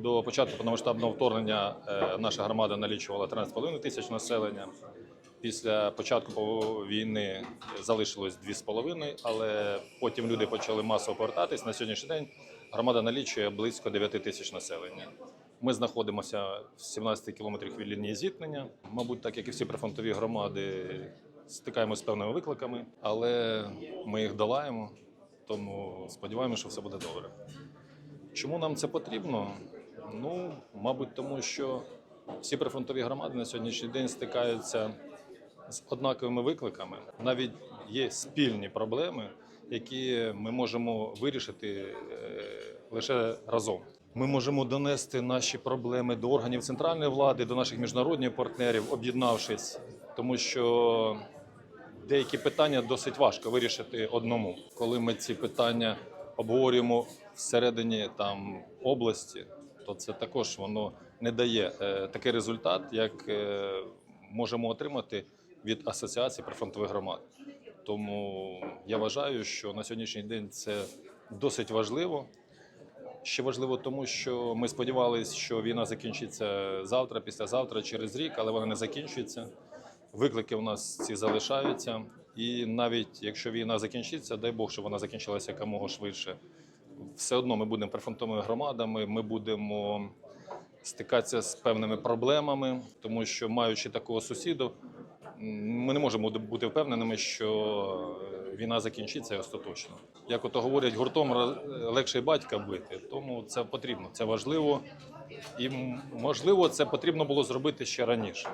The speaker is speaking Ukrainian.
До початку повномасштабного вторгнення е, наша громада налічувала 13,5 тисяч населення. Після початку по- війни залишилось 2,5, але потім люди почали масово повертатись. На сьогоднішній день громада налічує близько 9 тисяч населення. Ми знаходимося в 17 кілометрах від лінії зіткнення. Мабуть, так як і всі прифронтові громади, стикаємося з певними викликами, але ми їх долаємо, тому сподіваємося, що все буде добре. Чому нам це потрібно? Ну, мабуть, тому що всі прифронтові громади на сьогоднішній день стикаються з однаковими викликами. Навіть є спільні проблеми, які ми можемо вирішити е, лише разом. Ми можемо донести наші проблеми до органів центральної влади, до наших міжнародних партнерів, об'єднавшись, тому що деякі питання досить важко вирішити одному. Коли ми ці питання обговорюємо всередині там області, то це також воно не дає е, такий результат, як е, можемо отримати від асоціації прифронтових громад. Тому я вважаю, що на сьогоднішній день це досить важливо. Ще важливо тому, що ми сподівалися, що війна закінчиться завтра, післязавтра, через рік, але вона не закінчується. Виклики у нас ці залишаються. І навіть якщо війна закінчиться, дай Бог, щоб вона закінчилася якомога швидше. Все одно ми будемо прифронтовими громадами, ми будемо стикатися з певними проблемами, тому що маючи такого сусіду, ми не можемо бути впевненими, що е, війна закінчиться остаточно. Як ото говорять, гуртом легше батька бити, тому це потрібно, це важливо. І можливо, це потрібно було зробити ще раніше.